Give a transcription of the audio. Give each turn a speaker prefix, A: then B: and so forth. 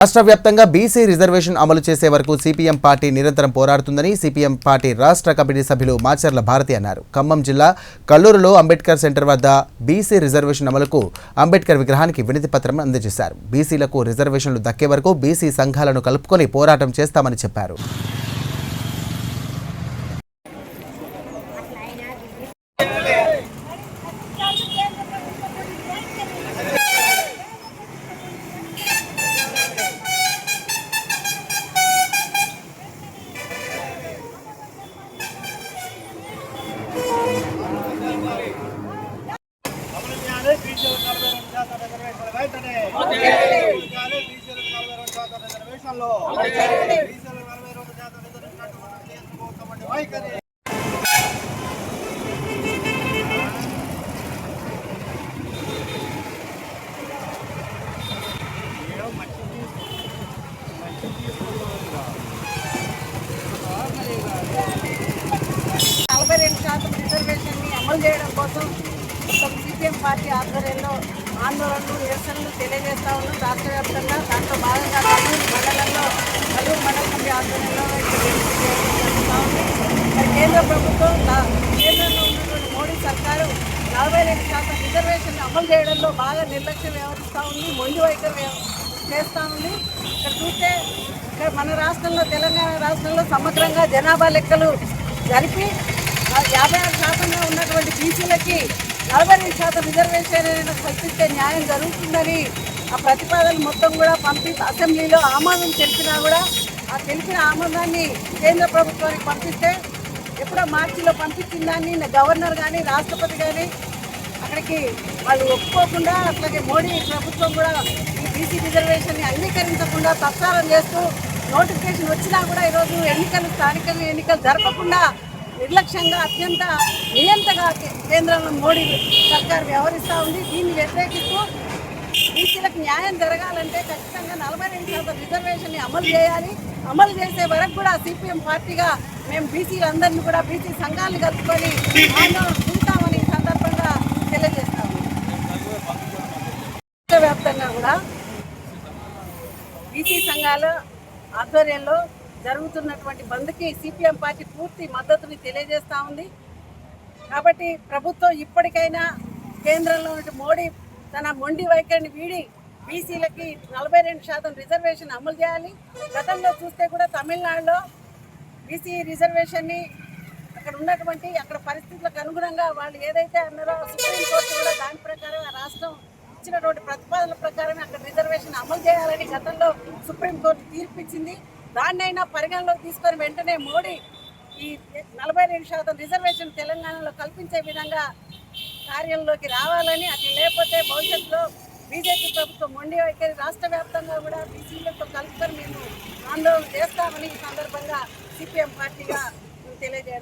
A: రాష్ట్ర వ్యాప్తంగా BC reservation అమలు చేసే వరకు సిపిఎం పార్టీ నిరంతరం పోరాడుతుందని సిపిఎం పార్టీ రాష్ట్ర కమిటీ సభ్యులు మాచర్ల భారతి అన్నారు. ఖమ్మం జిల్లా కల్లూరులో అంబేద్కర్ సెంటర్ వద్ద బీసీ రిజర్వేషన్ అమలుకు అంబేద్కర్ విగ్రహానికి వినతి పత్రం అందజేశారు. బీసీలకు రిజర్వేషన్లు దక్కే వరకు బీసీ సంఘాలను కలుపుకొని పోరాటం చేస్తామని చెప్పారు
B: అమలు చేయాలి బీసీలకు నలభై రెండు శాతం రిజర్వేషన్లు వెంటనే అమలు చేయాలి బీసీలకు నలభై రెండు శాతం రిజర్వేషన్లు బీసీలకు నలభై రెండు శాతం రిజర్వేషన్ కేంద్ర ప్రభుత్వం అంటే వైఖరి
C: నలభై రెండు శాతం రిజర్వేషన్ని అమలు చేయడం కోసం సిపిఎం పార్టీ ఆధ్వర్యంలో ఆందోళనలు నిరసనలు తెలియజేస్తా ఉన్నాం. రాష్ట్ర వ్యాప్తంగా దాంట్లో భాగంగా కల్లూరు మండలంలో కల్లూరు మండల కమిటీ ఆధ్వర్యంలో ఇక్కడ జరుగుతూ ఉంది. మరి కేంద్ర ప్రభుత్వం లా- కేంద్రంలో ఉన్నటువంటి మోడీ సర్కారు నలభై రెండు శాతం రిజర్వేషన్ అమలు బాగా నిర్లక్ష్యం వ్యవహరిస్తూ ఉంది మొండి వైఖరి చేస్తూ ఉంది. ఇక్కడ చూస్తే ఇక్కడ మన రాష్ట్రంలో తెలంగాణ రాష్ట్రంలో సమగ్రంగా జనాభా లెక్కలు జరిపి ఆ యాభై ఆరు శాతంగా ఉన్నటువంటి బీసీలకి నలభై రెండు శాతం రిజర్వేషన్ అనేది కల్పిస్తే న్యాయం జరుగుతుందని ఆ ప్రతిపాదన మొత్తం కూడా పంపి అసెంబ్లీలో ఆమోదం తెలిపినా కూడా ఆ తెలిపిన ఆమోదాన్ని కేంద్ర ప్రభుత్వానికి పంపిస్తే ఎప్పుడో మార్చిలో పంపించిన దాన్ని గవర్నర్ కానీ రాష్ట్రపతి కానీ అక్కడికి వాళ్ళు ఒప్పుకోకుండా అట్లాగే మోడీ ప్రభుత్వం కూడా ఈ బీసీ రిజర్వేషన్ని అంగీకరించకుండా తత్సారం చేస్తూ నోటిఫికేషన్ వచ్చినా కూడా ఈరోజు ఎన్నికలు స్థానిక ఎన్నికలు జరపకుండా నిర్లక్ష్యంగా అత్యంత నియంతగా కేంద్రంలో మోడీ సర్కార్ వ్యవహరిస్తూ ఉంది. దీన్ని వ్యతిరేకిస్తూ బీసీలకు న్యాయం జరగాలంటే ఖచ్చితంగా నలభై రెండు శాతం రిజర్వేషన్ని అమలు చేయాలి. అమలు చేసే వరకు కూడా సిపిఎం పార్టీగా మేము బీసీలందరినీ కూడా బీసీ సంఘాలను కలుపుకొని ఆందోళన ఉంటామని ఈ సందర్భంగా తెలియజేస్తాము రాష్ట్ర వ్యాప్తంగా కూడా బీసీ సంఘాల ఆధ్వర్యంలో జరుగుతున్నటువంటి బంద్కి సిపిఎం పార్టీ పూర్తి మద్దతుని తెలియజేస్తూ ఉంది. కాబట్టి ప్రభుత్వం ఇప్పటికైనా కేంద్రంలో మోడీ తన మొండి వైఖరిని వీడి బీసీలకి నలభై రెండు శాతం రిజర్వేషన్ అమలు చేయాలి. గతంలో చూస్తే కూడా తమిళనాడులో బీసీ రిజర్వేషన్ని అక్కడ ఉన్నటువంటి అక్కడ పరిస్థితులకు అనుగుణంగా వాళ్ళు ఏదైతే అన్నారో సుప్రీంకోర్టు కూడా దాని ప్రకారం ఇచ్చినటువంటి ప్రతిపాదనల ప్రకారమే అక్కడ రిజర్వేషన్ అమలు చేయాలని గతంలో సుప్రీంకోర్టు తీర్పిచ్చింది. దాన్నైనా పరిగణలోకి తీసుకొని వెంటనే మోడీ ఈ నలభై రెండు శాతం రిజర్వేషన్ తెలంగాణలో కల్పించే విధంగా కార్యంలోకి రావాలని అది లేకపోతే భవిష్యత్తులో బీజేపీ ప్రభుత్వం మొండి వైఖరి రాష్ట్ర వ్యాప్తంగా కూడా బీసీలతో కలుపుకొని మేము ఆందోళన చేస్తామని ఈ సందర్భంగా సిపిఎం పార్టీగా తెలియజేయడం